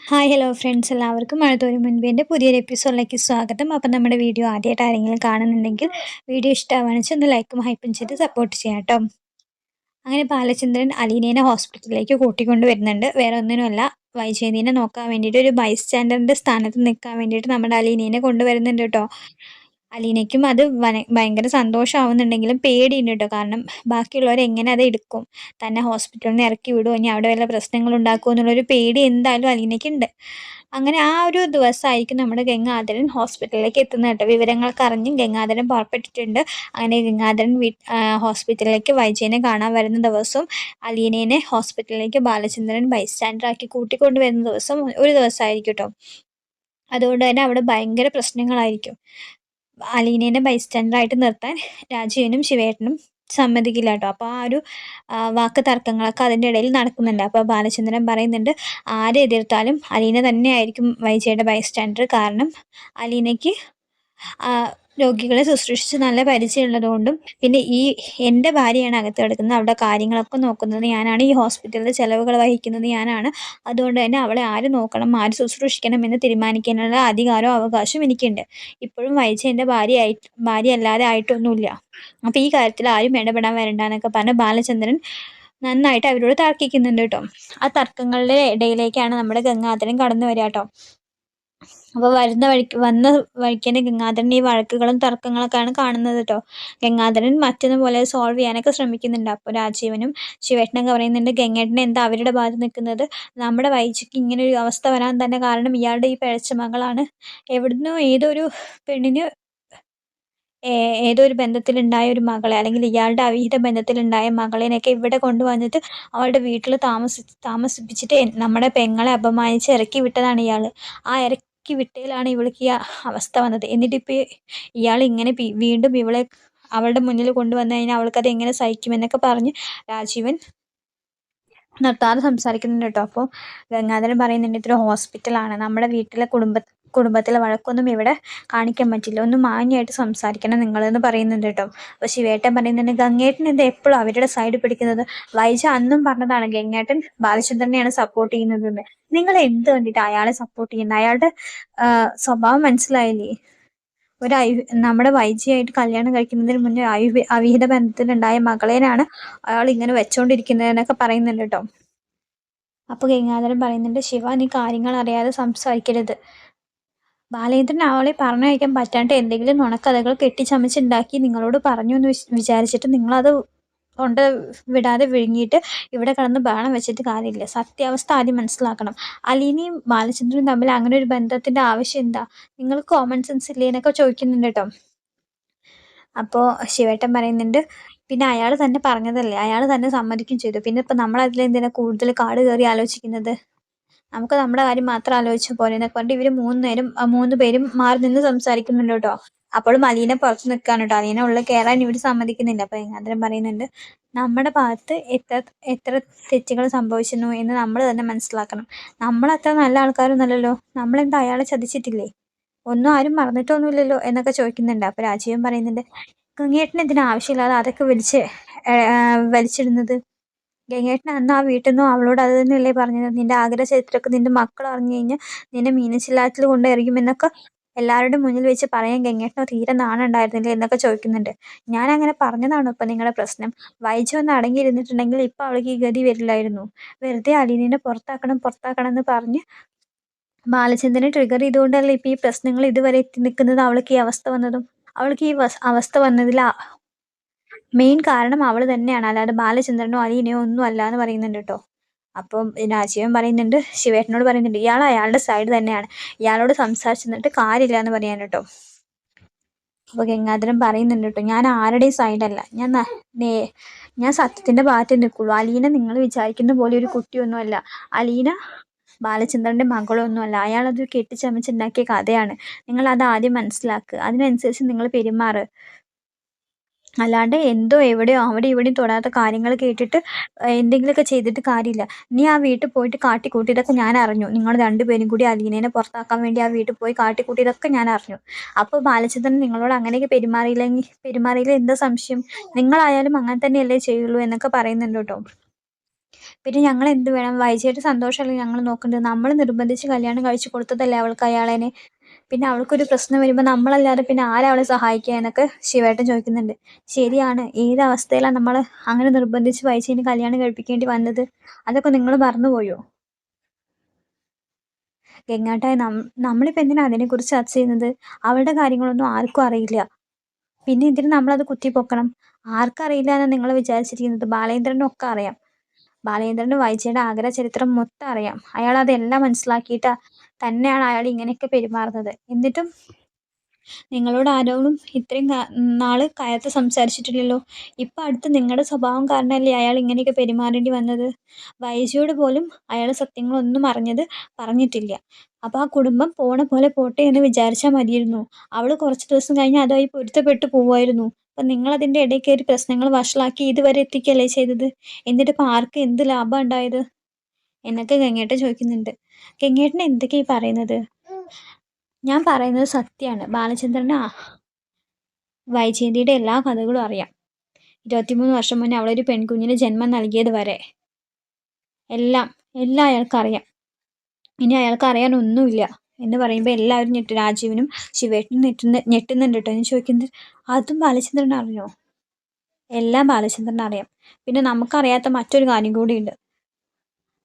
Hi hello friends എല്ലാവർക്കും മഴത്തോരും മുൻപിന്റെ പുതിയൊരു എപ്പിസോഡിലേക്ക് സ്വാഗതം. അപ്പം നമ്മുടെ വീഡിയോ ആദ്യമായിട്ട് ആരെങ്കിലും കാണുന്നുണ്ടെങ്കിൽ വീഡിയോ ഇഷ്ടമാണെന്ന് വെച്ചാൽ ഒന്ന് ലൈക്കും ഹൈപ്പും ചെയ്ത് സപ്പോർട്ട് ചെയ്യാം കേട്ടോ. അങ്ങനെ ബാലചന്ദ്രൻ അലീനേനെ ഹോസ്പിറ്റലിലേക്ക് കൂട്ടിക്കൊണ്ട് വരുന്നുണ്ട്. വേറെ ഒന്നിനുമല്ല വൈജയന്തിനെ നോക്കാൻ വേണ്ടിയിട്ട് ഒരു ബൈസ്റ്റാൻഡറിന്റെ സ്ഥാനത്ത് നിൽക്കാൻ വേണ്ടിയിട്ട് നമ്മുടെ അലീനേനെ കൊണ്ടുവരുന്നുണ്ട് കേട്ടോ. അലീനയ്ക്കും അത് ഭയങ്കര സന്തോഷമാവുന്നുണ്ടെങ്കിലും പേടിയുണ്ട് കേട്ടോ കാരണം ബാക്കിയുള്ളവർ എങ്ങനെ അത് എടുക്കും? തന്നെ ഹോസ്പിറ്റലിൽ നിന്ന് ഇറക്കി വിടുമോ ഇനി അവിടെ വല്ല പ്രശ്നങ്ങൾ ഉണ്ടാക്കുമോ എന്നുള്ളൊരു പേടി എന്തായാലും അലീനയ്ക്കുണ്ട്. അങ്ങനെ ആ ഒരു ദിവസമായിരിക്കും നമ്മുടെ ഗംഗാധരൻ ഹോസ്പിറ്റലിലേക്ക് എത്തുന്നത് കേട്ടോ. വിവരങ്ങളൊക്കെ അറിഞ്ഞ് ഗംഗാധരൻ പുറപ്പെട്ടിട്ടുണ്ട്. അങ്ങനെ ഗംഗാധരൻ ഹോസ്പിറ്റലിലേക്ക് വൈജയനെ കാണാൻ വരുന്ന ദിവസവും അലീനേനെ ഹോസ്പിറ്റലിലേക്ക് ബാലചന്ദ്രൻ ബൈസ്റ്റാൻഡറാക്കി കൂട്ടിക്കൊണ്ട് വരുന്ന ദിവസം ഒരു ദിവസമായിരിക്കും കേട്ടോ അതുകൊണ്ട് തന്നെ അവിടെ ഭയങ്കര പ്രശ്നങ്ങളായിരിക്കും. അലീനേനെ ബൈസ്റ്റാൻഡറായിട്ട് നിർത്താൻ രാജീവനും ശിവേട്ടനും സമ്മതിക്കില്ല കേട്ടോ അപ്പോൾ ആ ഒരു വാക്ക് തർക്കങ്ങളൊക്കെ അതിന്റെ ഇടയിൽ നടക്കുന്നുണ്ട്. അപ്പോൾ ബാലചന്ദ്രൻ പറയുന്നുണ്ട് ആരെ എതിർത്താലും അലീന തന്നെയായിരിക്കും വൈജയുടെ ബൈസ്റ്റാൻഡർ കാരണം അലീനയ്ക്ക് രോഗികളെ ശുശ്രൂഷിച്ച് നല്ല പരിചയമുള്ളതുകൊണ്ടും പിന്നെ ഈ എന്റെ ഭാര്യയാണ് അകത്ത് കിടക്കുന്നത്. അവിടെ കാര്യങ്ങളൊക്കെ നോക്കുന്നത് ഞാനാണ്. ഈ ഹോസ്പിറ്റലിലെ ചിലവുകൾ വഹിക്കുന്നത് ഞാനാണ്. അതുകൊണ്ട് തന്നെ അവളെ ആര് നോക്കണം ആര് ശുശ്രൂഷിക്കണം എന്ന് തീരുമാനിക്കാനുള്ള അധികാരവും അവകാശവും എനിക്കുണ്ട്. ഇപ്പോഴും വഹിച്ച എന്റെ ഭാര്യ ഭാര്യ അല്ലാതെ ആയിട്ടൊന്നുമില്ല. അപ്പോൾ ഈ കാര്യത്തിൽ ആരും ഇടപെടാൻ വരണ്ട എന്നൊക്കെ പറഞ്ഞ് ബാലചന്ദ്രൻ നന്നായിട്ട് അവരോട് തർക്കിക്കുന്നുണ്ട് കേട്ടോ. ആ തർക്കങ്ങളുടെ ഇടയിലേക്കാണ് നമ്മുടെ ഗംഗാധരൻ കടന്നു വരിക കേട്ടോ. അപ്പോൾ വരുന്ന വഴിക്ക് വന്ന വഴിക്ക് തന്നെ ഗംഗാധരൻ ഈ വഴക്കുകളും തർക്കങ്ങളൊക്കെയാണ് കാണുന്നത് കേട്ടോ ഗംഗാധരൻ മറ്റൊന്ന് പോലെ സോൾവ് ചെയ്യാനൊക്കെ ശ്രമിക്കുന്നുണ്ട്. അപ്പോൾ രാജീവനും ശിവേട്ടനൊക്കെ പറയുന്നുണ്ട് ഗംഗേട്ടനെ എന്താ അവരുടെ ഭാഗത്ത് നിൽക്കുന്നത്? നമ്മുടെ വൈജിക്ക് ഇങ്ങനെ ഒരു അവസ്ഥ വരാൻ തന്നെ കാരണം ഇയാളുടെ ഈ പിഴച്ച മകളാണ് എവിടുന്നോ ഏതൊരു പെണ്ണിന് ഏതോ ഒരു ബന്ധത്തിലുണ്ടായ ഒരു മകളെ അല്ലെങ്കിൽ ഇയാളുടെ അവിഹിത ബന്ധത്തിലുണ്ടായ മകളേനൊക്കെ ഇവിടെ കൊണ്ടുവന്നിട്ട് അവളുടെ വീട്ടിൽ താമസി താമസിപ്പിച്ചിട്ട് നമ്മുടെ പെങ്ങളെ അപമാനിച്ച് ഇറക്കി വിട്ടതാണ് ഇയാൾ ആ ഇറക്കി ഇറക്കി വിട്ടതിലാണ് ഇവൾക്ക് ഈ അവസ്ഥ വന്നത്. എന്നിട്ടിപ്പോൾ ഇയാൾ ഇങ്ങനെ വീണ്ടും ഇവളെ അവളുടെ മുന്നിൽ കൊണ്ടുവന്നു കഴിഞ്ഞാൽ അവൾക്കത് എങ്ങനെ സഹിക്കുമെന്നൊക്കെ പറഞ്ഞ് രാജീവൻ നിർത്താതെ സംസാരിക്കുന്നുണ്ട് കേട്ടോ. അപ്പോൾ ഗംഗാധരൻ പറയുന്നുണ്ട് ഇതൊരു ഹോസ്പിറ്റലാണ് നമ്മുടെ വീട്ടിലെ കുടുംബ കുടുംബത്തിലെ വഴക്കൊന്നും ഇവിടെ കാണിക്കാൻ പറ്റില്ല. ഒന്ന് മാന്യമായിട്ട് സംസാരിക്കണം നിങ്ങളെന്ന് പറയുന്നുണ്ട് കേട്ടോ. അപ്പോൾ ശിവേട്ടൻ പറയുന്നുണ്ട് ഗംഗേട്ടൻ എന്താ എപ്പോഴും അവരുടെ സൈഡ് പിടിക്കുന്നത്? വൈജ അന്നും പറഞ്ഞതാണ് ഗംഗേട്ടൻ ബാലചന്ദ്രനെയാണ് സപ്പോർട്ട് ചെയ്യുന്നത് നിങ്ങൾ എന്ത് കണ്ടിട്ട് അയാളെ സപ്പോർട്ട് ചെയ്യുന്നത് അയാളുടെ സ്വഭാവം മനസ്സിലായില്ലേ? ഒരു നമ്മുടെ വൈജിയായിട്ട് കല്യാണം കഴിക്കുന്നതിന് മുന്നേ അവിഹിത ബന്ധത്തിലുണ്ടായ മകളേനാണ് അയാൾ ഇങ്ങനെ വെച്ചോണ്ടിരിക്കുന്നതെന്നൊക്കെ പറയുന്നുണ്ട് കേട്ടോ. അപ്പോൾ ഗംഗാധരൻ പറയുന്നുണ്ട് ശിവ നീ കാര്യങ്ങൾ അറിയാതെ സംസാരിക്കരുത്. ബാലേന്ദ്രൻ അവളെ പറഞ്ഞു പറഞ്ഞയക്കാൻ പറ്റാണ്ട് എന്തെങ്കിലും നുണക്കഥകൾ കെട്ടിച്ചമച്ചുണ്ടാക്കി നിങ്ങളോട് പറഞ്ഞു എന്ന് വിചാരിച്ചിട്ട് നിങ്ങളത് കൊണ്ട് വിടാതെ വിഴുങ്ങിയിട്ട് ഇവിടെ കിടന്ന് ബഹളം വെച്ചിട്ട് കാര്യമില്ല. സത്യാവസ്ഥ ആദ്യം മനസ്സിലാക്കണം. അലീനയും ബാലചന്ദ്രനും തമ്മിൽ അങ്ങനെ ഒരു ബന്ധത്തിന്റെ ആവശ്യം എന്താ? നിങ്ങൾ കോമൺ സെൻസ് ഇല്ലേ എന്നൊക്കെ ചോദിക്കുന്നുണ്ട് കേട്ടോ. അപ്പോൾ ശിവേട്ടൻ പറയുന്നുണ്ട് പിന്നെ അയാൾ തന്നെ പറഞ്ഞതല്ലേ? അയാൾ തന്നെ സമ്മതിക്കും ചെയ്തു. പിന്നെ ഇപ്പം നമ്മൾ അതിലെന്തിനാ കൂടുതൽ കാട് കയറി ആലോചിക്കുന്നത്? നമുക്ക് നമ്മുടെ കാര്യം മാത്രം ആലോചിച്ച പോലെ എന്നൊക്കെ പറഞ്ഞിട്ട് ഇവർ മൂന്ന് നേരം മൂന്ന് പേരും മാറി നിന്ന് സംസാരിക്കുന്നുണ്ട് കേട്ടോ. അപ്പോഴും അലീന പുറത്ത് നിൽക്കാണ് കേട്ടോ. അലീന ഉള്ളിൽ കയറാൻ ഇവർ സമ്മതിക്കുന്നില്ല. അപ്പോൾ ഗംഗാധരൻ പറയുന്നുണ്ട് നമ്മുടെ ഭാഗത്ത് എത്ര എത്ര തെറ്റുകൾ സംഭവിച്ചിരുന്നു എന്ന് നമ്മൾ തന്നെ മനസ്സിലാക്കണം. നമ്മൾ അത്ര നല്ല ആൾക്കാരൊന്നുമല്ലല്ലോ നമ്മളെന്താ അയാളെ ചതിച്ചിട്ടില്ലേ? ഒന്നും ആരും മറന്നിട്ടൊന്നുമില്ലല്ലോ? എന്നൊക്കെ ചോദിക്കുന്നുണ്ട്. അപ്പോൾ രാജീവൻ പറയുന്നുണ്ട് ഗംഗേട്ടന് ഇതിന് ആവശ്യമില്ലാതെ അതൊക്കെ വലിച്ച് വലിച്ചിടുന്നത്? ഗംഗേട്ടൻ അന്ന് ആ വീട്ടിൽ നിന്നും അവളോട് അത് തന്നെയല്ലേ പറഞ്ഞത്? നിന്റെ ആഗ്രഹ ചരിത്രമൊക്കെ നിന്റെ മക്കൾ അറിഞ്ഞു കഴിഞ്ഞാൽ നിന്നെ മീനച്ചില്ലാത്തിൽ കൊണ്ട് എറിയുമെന്നൊക്കെ എല്ലാവരുടെ മുന്നിൽ വെച്ച് പറയാൻ ഗംഗേട്ടനോ തീരെ നാണുണ്ടായിരുന്നില്ല എന്നൊക്കെ ചോദിക്കുന്നുണ്ട്. ഞാൻ അങ്ങനെ പറഞ്ഞതാണ് ഇപ്പം നിങ്ങളുടെ പ്രശ്നം. വൈജു ഒന്ന് അടങ്ങിയിരുന്നിട്ടുണ്ടെങ്കിൽ ഇപ്പം അവൾക്ക് ഈ ഗതി വരില്ലായിരുന്നു. വെറുതെ അലീനിനെ പുറത്താക്കണം പുറത്താക്കണം എന്ന് പറഞ്ഞ് ബാലചന്ദ്രനെ ട്രിഗർ ചെയ്തുകൊണ്ടല്ലേ ഇപ്പം ഈ പ്രശ്നങ്ങൾ ഇതുവരെ എത്തി നിൽക്കുന്നത്? അവൾക്ക് ഈ അവസ്ഥ വന്നതും അവൾക്ക് ഈ അവസ്ഥ വന്നതിൽ മെയിൻ കാരണം അവൾ തന്നെയാണ്. അല്ലാതെ ബാലചന്ദ്രനോ അലീനയോ ഒന്നും അല്ല എന്ന് പറയുന്നുണ്ട് കേട്ടോ. അപ്പം രാജീവൻ പറയുന്നുണ്ട് ശിവേട്ടനോട് പറയുന്നുണ്ട് ഇയാൾ അയാളുടെ സൈഡ് തന്നെയാണ്. ഇയാളോട് സംസാരിച്ചു നിന്നിട്ട് കാര്യമില്ല എന്ന് പറയാൻ കേട്ടോ. അപ്പോൾ ഗംഗാധരൻ പറയുന്നുണ്ട് കേട്ടോ ഞാൻ ആരുടെയും സൈഡല്ല ഞാൻ ഞാൻ സത്യത്തിന്റെ ഭാഗത്ത് നിൽക്കുള്ളൂ. അലീന നിങ്ങൾ വിചാരിക്കുന്ന പോലെ ഒരു കുട്ടിയൊന്നുമല്ല. അലീന ബാലചന്ദ്രന്റെ മകളൊന്നുമല്ല. അത് കെട്ടിച്ചമച്ചുണ്ടാക്കിയ കഥയാണ്. നിങ്ങൾ അത് ആദ്യം മനസ്സിലാക്കുക അതിനനുസരിച്ച് നിങ്ങൾ പെരുമാറ്. അല്ലാണ്ട് എന്തോ എവിടെയോ അവിടെ ഇവിടെയും തൊടാത്ത കാര്യങ്ങൾ കേട്ടിട്ട് എന്തെങ്കിലുമൊക്കെ ചെയ്തിട്ട് കാര്യമില്ല. നീ ആ വീട്ടിൽ പോയിട്ട് കാട്ടിക്കൂട്ടിയതൊക്കെ ഞാൻ അറിഞ്ഞു. നിങ്ങൾ രണ്ടുപേരും കൂടി അലീനേനെ പുറത്താക്കാൻ വേണ്ടി ആ വീട്ടിൽ പോയി കാട്ടിക്കൂട്ടിയതൊക്കെ ഞാൻ അറിഞ്ഞു. അപ്പോൾ ബാലചന്ദ്രൻ നിങ്ങളോട് അങ്ങനെയൊക്കെ പെരുമാറിയില്ലെങ്കിൽ പെരുമാറിയില്ല എന്താ സംശയം? നിങ്ങളായാലും അങ്ങനെ തന്നെയല്ലേ ചെയ്യുള്ളൂ എന്നൊക്കെ പറയുന്നുണ്ട് കേട്ടോ. പിന്നെ ഞങ്ങൾ എന്ത് വേണം? വൈജയുടെ സന്തോഷമല്ലേ ഞങ്ങൾ നോക്കേണ്ടത്? നമ്മൾ നിർബന്ധിച്ച് കല്യാണം കഴിച്ചു കൊടുത്തതല്ലേ അവൾക്ക് അയാളേനെ? പിന്നെ അവൾക്കൊരു പ്രശ്നം വരുമ്പോൾ നമ്മളല്ലാതെ പിന്നെ ആരാ അവളെ സഹായിക്കുക എന്നൊക്കെ ശിവേട്ടൻ ചോദിക്കുന്നുണ്ട്. ശരിയാണ് ഏത് അവസ്ഥയിലാണ് നമ്മൾ അങ്ങനെ നിർബന്ധിച്ച് വൈജയിനെ കല്യാണം കഴിപ്പിക്കേണ്ടി വന്നത്? അതൊക്കെ നിങ്ങൾ മറന്നുപോയോ ഗംഗാട്ടായി നമ്മളിപ്പോൾ എന്തിനാ അതിനെക്കുറിച്ച് ചർച്ച ചെയ്യുന്നത്? അവളുടെ കാര്യങ്ങളൊന്നും ആർക്കും അറിയില്ല. പിന്നെ ഇതിന് നമ്മളത് കുത്തിപ്പൊക്കണം? ആർക്കറിയില്ല എന്ന് നിങ്ങൾ വിചാരിച്ചിരിക്കുന്നത്? ബാലേന്ദ്രനൊക്കെ അറിയാം. ബാലേന്ദ്രന് വൈജയുടെ ആഗ്രഹ ചരിത്രം മൊത്തം അറിയാം. അയാൾ അതെല്ലാം മനസ്സിലാക്കിയിട്ട് തന്നെയാണ് അയാൾ ഇങ്ങനെയൊക്കെ പെരുമാറുന്നത്. എന്നിട്ടും നിങ്ങളോട് ആരോടും ഇത്രയും നാൾ കയർത്ത് സംസാരിച്ചിട്ടില്ലല്ലോ. ഇപ്പം അടുത്ത് നിങ്ങളുടെ സ്വഭാവം കാരണമല്ലേ അയാൾ ഇങ്ങനെയൊക്കെ പെരുമാറേണ്ടി വന്നത്? വൈജയോട് പോലും അയാൾ സത്യങ്ങളൊന്നും അറിഞ്ഞത് പറഞ്ഞിട്ടില്ല. അപ്പോൾ ആ കുടുംബം പോണ പോലെ പോട്ടെ എന്ന് വിചാരിച്ചാൽ മതിയിരുന്നു അവൾ കുറച്ച് ദിവസം കഴിഞ്ഞ് അതായി പൊരുത്തപ്പെട്ടു പോവായിരുന്നു അപ്പം നിങ്ങൾ അതിന്റെ കയറി പ്രശ്നങ്ങൾ വഷളാക്കി ഇതുവരെ എത്തിക്കല്ലേ ചെയ്തത്? എന്നിട്ട് ഇപ്പൊ ആർക്ക് എന്ത് ലാഭം ഉണ്ടായത്? എന്നൊക്കെ ഗംഗേട്ടൻ ചോദിക്കുന്നുണ്ട്. ഗംഗേട്ടൻ എന്തൊക്കെയാ ഈ പറയുന്നത്? ഞാൻ പറയുന്നത് സത്യമാണ് ബാലചന്ദ്രന് വൈജയന്തിയുടെ എല്ലാ കഥകളും അറിയാം. ഇരുപത്തിമൂന്ന് വർഷം മുന്നേ അവളൊരു പെൺകുഞ്ഞിന് ജന്മം നൽകിയത് വരെ. എല്ലാം എല്ലാം അയാൾക്കറിയാം. ഇനി അയാൾക്ക് അറിയാൻ ഒന്നുമില്ല എന്ന് പറയുമ്പോൾ എല്ലാവരും ഞെട്ടി. രാജീവനും ശിവേട്ടനും ഞെട്ടുന്ന ഞെട്ടുന്നുണ്ട് കേട്ടോ. എന്ന് ചോദിക്കുന്നത് അതും ബാലചന്ദ്രൻ അറിഞ്ഞോ എല്ലാം ബാലചന്ദ്രൻ അറിയാം പിന്നെ നമുക്കറിയാത്ത മറ്റൊരു കാര്യം കൂടിയുണ്ട്.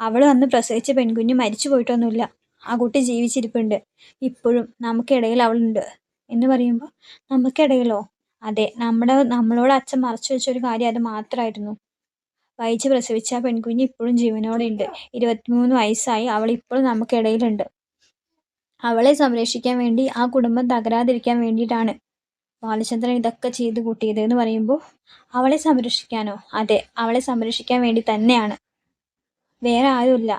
അവൾ അന്ന് പ്രസവിച്ച പെൺകുഞ്ഞ് മരിച്ചു പോയിട്ടൊന്നുമില്ല. ആ കുട്ടി ജീവിച്ചിരിപ്പുണ്ട്. ഇപ്പോഴും നമുക്കിടയിൽ അവളുണ്ട്. എന്ന് പറയുമ്പോൾ നമുക്കിടയിലോ? അതെ നമ്മുടെ നമ്മളോട് അച്ഛൻ മറച്ചു വെച്ചൊരു കാര്യം അത് മാത്രമായിരുന്നു. വൈച്ച് പ്രസവിച്ച ആ പെൺകുഞ്ഞ് ഇപ്പോഴും ജീവനോടെ ഉണ്ട് ഇരുപത്തിമൂന്ന് വയസ്സായി അവൾ ഇപ്പോഴും നമുക്കിടയിലുണ്ട്. അവളെ സംരക്ഷിക്കാൻ വേണ്ടി ആ കുടുംബം തകരാതിരിക്കാൻ വേണ്ടിയിട്ടാണ് ബാലചന്ദ്രൻ ഇതൊക്കെ ചെയ്ത് കൂട്ടിയത്. എന്ന് പറയുമ്പോൾ അവളെ സംരക്ഷിക്കാനോ? അതെ അവളെ സംരക്ഷിക്കാൻ വേണ്ടി തന്നെയാണ്. വേറെ ആരുമില്ല.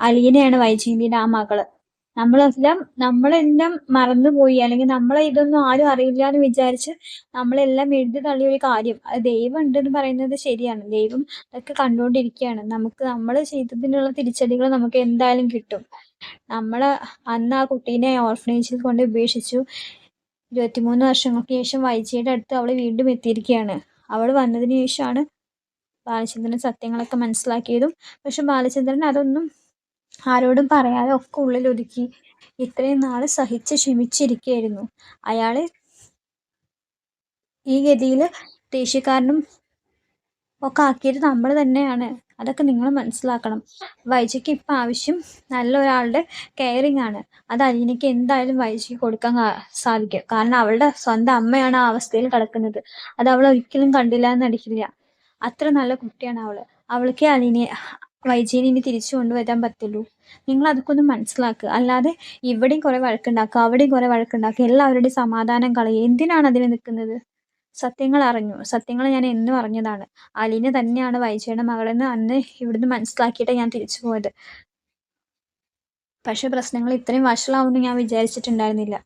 അലീനയാണ് വൈജയന്തിയുടെ ആ മകൾ. നമ്മളെല്ലാം നമ്മളെല്ലാം മറന്നുപോയി. അല്ലെങ്കിൽ നമ്മളെ ഇതൊന്നും ആരും അറിയില്ല എന്ന് വിചാരിച്ച് നമ്മളെല്ലാം എഴുതി തള്ളിയ ഒരു കാര്യം. അത് ദൈവം ഉണ്ടെന്ന് പറയുന്നത് ശരിയാണ്. ദൈവം അതൊക്കെ കണ്ടുകൊണ്ടിരിക്കുകയാണ്. നമുക്ക് നമ്മൾ ചെയ്തതിനുള്ള തിരിച്ചടികൾ നമുക്ക് എന്തായാലും കിട്ടും. നമ്മൾ അന്ന് ആ കുട്ടീനെ ഓർഫനേജിൽ കൊണ്ട് ഉപേക്ഷിച്ചു. ഇരുപത്തിമൂന്ന് വർഷങ്ങൾക്ക് ശേഷം വൈജയുടെ അടുത്ത് അവൾ വീണ്ടും എത്തിയിരിക്കുകയാണ്. അവൾ വന്നതിന് ശേഷമാണ് ബാലചന്ദ്രൻ സത്യങ്ങളൊക്കെ മനസ്സിലാക്കിയതും പക്ഷെ ബാലചന്ദ്രൻ അതൊന്നും ആരോടും പറയാതെ ഒക്കെ ഉള്ളിലൊതുക്കി ഇത്രയും നാൾ സഹിച്ച് ക്ഷമിച്ചിരിക്കുകയായിരുന്നു. അയാൾ ഈ ഗതിയിൽ ദേഷ്യക്കാരനും ഒക്കെ ആക്കിയത് നമ്മൾ തന്നെയാണ്. അതൊക്കെ നിങ്ങൾ മനസ്സിലാക്കണം. വൈജയ്ക്ക് ഇപ്പം ആവശ്യം നല്ല ഒരാളുടെ കെയറിങ് ആണ്. അത് അലീനയ്ക്ക് എന്തായാലും വൈജയ്ക്ക് കൊടുക്കാൻ സാധിക്കും. കാരണം അവളുടെ സ്വന്തം അമ്മയാണ് ആ അവസ്ഥയിൽ കിടക്കുന്നത്. അത് അവൾ ഒരിക്കലും കണ്ടില്ല എന്ന് നടിക്കില്ല അത്ര നല്ല കുട്ടിയാണ് അവൾ അവൾക്കേ അലീനെ വൈജയനെ തിരിച്ചു കൊണ്ടുവരാൻ പറ്റുള്ളൂ. നിങ്ങൾ അതൊക്കെ ഒന്ന് മനസ്സിലാക്കുക. അല്ലാതെ ഇവിടെയും കുറേ വഴക്കുണ്ടാക്കുക അവിടെയും കുറേ വഴക്കുണ്ടാക്കുക എല്ലാവരുടെയും സമാധാനം കളയുക. എന്തിനാണ് അതിന് നിൽക്കുന്നത്? സത്യങ്ങൾ അറിഞ്ഞു. സത്യങ്ങൾ ഞാൻ എന്നും അറിഞ്ഞതാണ്. അലീന തന്നെയാണ് വൈജയുടെ മകളെന്ന് അന്ന് ഇവിടുന്ന് മനസ്സിലാക്കിയിട്ട് ഞാൻ തിരിച്ചു പോയത്. പക്ഷേ പ്രശ്നങ്ങൾ ഇത്രയും വഷളാവുമെന്ന് ഞാൻ വിചാരിച്ചിട്ടുണ്ടായിരുന്നില്ല.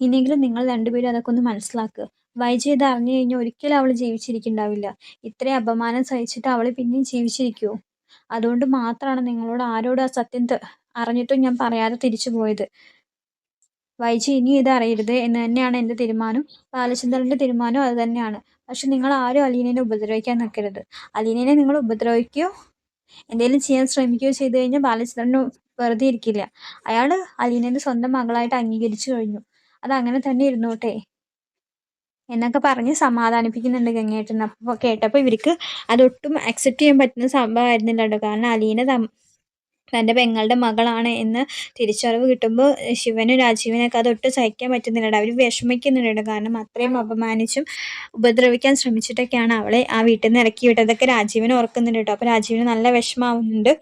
ഇനിയെങ്കിലും നിങ്ങൾ രണ്ടുപേരും അതൊക്കെ ഒന്ന് മനസ്സിലാക്കുക. വൈജി ഇത് അറിഞ്ഞു കഴിഞ്ഞാൽ ഒരിക്കലും അവൾ ജീവിച്ചിരിക്കുന്നുണ്ടാവില്ല ഇത്രയും അപമാനം സഹിച്ചിട്ട് അവൾ പിന്നെയും ജീവിച്ചിരിക്കുമോ അതുകൊണ്ട് മാത്രമാണ് നിങ്ങളോട് ആരോട് ആ സത്യം അറിഞ്ഞിട്ടും ഞാൻ പറയാതെ തിരിച്ചു പോയത്. വൈജി ഇനി ഇത് അറിയരുത് എന്ന് തന്നെയാണ് എന്റെ തീരുമാനം. ബാലചന്ദ്രന്റെ തീരുമാനവും അത് തന്നെയാണ്. പക്ഷെ നിങ്ങൾ ആരും അലീനനെ ഉപദ്രവിക്കാൻ നിൽക്കരുത്. അലീനനെ നിങ്ങൾ ഉപദ്രവിക്കുകയോ എന്തെങ്കിലും ചെയ്യാൻ ശ്രമിക്കുകയോ ചെയ്തു കഴിഞ്ഞാൽ ബാലചന്ദ്രന് വെറുതെ ഇരിക്കില്ല. അയാൾ അലീനനെ സ്വന്തം മകളായിട്ട് അംഗീകരിച്ചു കഴിഞ്ഞു. അത് അങ്ങനെ തന്നെ ഇരുന്നോട്ടെ. എന്നൊക്കെ പറഞ്ഞ് സമാധാനിപ്പിക്കുന്നുണ്ട് ഗംഗേട്ടൻ. അപ്പോൾ കേട്ടപ്പോൾ ഇവർക്ക് അതൊട്ടും അക്സെപ്റ്റ് ചെയ്യാൻ പറ്റുന്ന സംഭവമായിരുന്നില്ല കേട്ടോ. കാരണം അലീന തന്റെ പെങ്ങളുടെ മകളാണ് എന്ന് തിരിച്ചറിവ് കിട്ടുമ്പോൾ ശിവനും രാജീവനൊക്കെ അതൊട്ടും സഹിക്കാൻ പറ്റുന്നില്ല അവർ വിഷമിക്കുന്നുണ്ട് കാരണം അത്രയും അപമാനിച്ചും ഉപദ്രവിക്കാൻ ശ്രമിച്ചിട്ടൊക്കെയാണ് അവളെ ആ വീട്ടിൽ നിന്ന് ഇറക്കി വിട്ടത്. അതൊക്കെ രാജീവൻ ഓർക്കുന്നുണ്ട് കേട്ടോ. അപ്പോൾ രാജീവന് നല്ല വിഷമാവുന്നുണ്ട്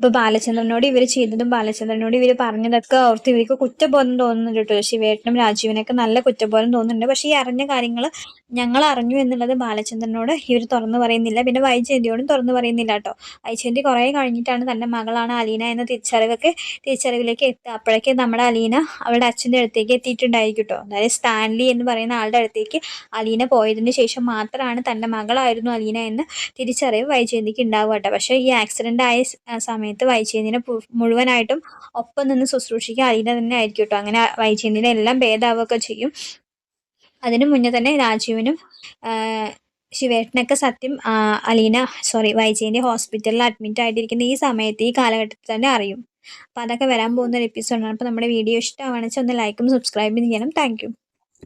ഇപ്പൊ ബാലചന്ദ്രനോട് ഇവർ ചെയ്തതും ബാലചന്ദ്രനോട് ഇവർ പറഞ്ഞതൊക്കെ ഓർത്ത് ഇവർക്ക് കുറ്റബോധം തോന്നുന്നുണ്ട് കേട്ടോ. ശിവേട്ടനും രാജീവനൊക്കെ നല്ല കുറ്റബോധം തോന്നുന്നുണ്ട്. പക്ഷേ ഈ അറിഞ്ഞ കാര്യങ്ങൾ ഞങ്ങൾ അറിഞ്ഞു എന്നുള്ളത് ബാലചന്ദ്രനോട് ഇവർ തുറന്നു പറയുന്നില്ല. പിന്നെ വൈജയന്തിയോടും തുറന്നു പറയുന്നില്ല കേട്ടോ. വൈജയന്തി കുറേ കഴിഞ്ഞിട്ടാണ് തന്റെ മകളാണ് അലീന എന്ന തിരിച്ചറിവൊക്കെ തിരിച്ചറിവിലേക്ക് എത്തുക. അപ്പോഴേക്ക് നമ്മുടെ അലീന അവളുടെ അച്ഛന്റെ അടുത്തേക്ക് എത്തിയിട്ടുണ്ടായിരിക്കും കേട്ടോ. അതായത് സ്റ്റാൻലി എന്ന് പറയുന്ന ആളുടെ അടുത്തേക്ക് അലീന പോയതിന് ശേഷം മാത്രമാണ് തന്റെ മകളായിരുന്നു അലീന എന്ന് തിരിച്ചറിവ് വൈജയന്തിക്ക് ഉണ്ടാവുക കേട്ടോ. പക്ഷേ ഈ ആക്സിഡന്റ് ആയ സമയം സമയത്ത് വൈജയന്തിനെ മുഴുവനായിട്ടും ഒപ്പം നിന്ന് ശുശ്രൂഷിക്കുക അലീന തന്നെ ആയിരിക്കും കേട്ടോ. അങ്ങനെ വൈജയന്തിനെ എല്ലാം ഭേദാവുകയൊക്കെ ചെയ്യും. അതിനു മുന്നേ തന്നെ രാജീവനും ശിവേട്ടനൊക്കെ സത്യം അലീന സോറി വൈജയന്റെ ഹോസ്പിറ്റലിൽ അഡ്മിറ്റ് ആയിട്ടിരിക്കുന്ന ഈ സമയത്ത് ഈ കാലഘട്ടത്തിൽ തന്നെ അറിയും. അപ്പോൾ അതൊക്കെ വരാൻ പോകുന്ന ഒരു എപ്പിസോഡാണ് അപ്പോൾ നമ്മുടെ വീഡിയോ ഇഷ്ടമാണെന്ന് വെച്ചാൽ ഒന്ന് ലൈക്കും സബ്സ്ക്രൈബും ചെയ്യണം. താങ്ക്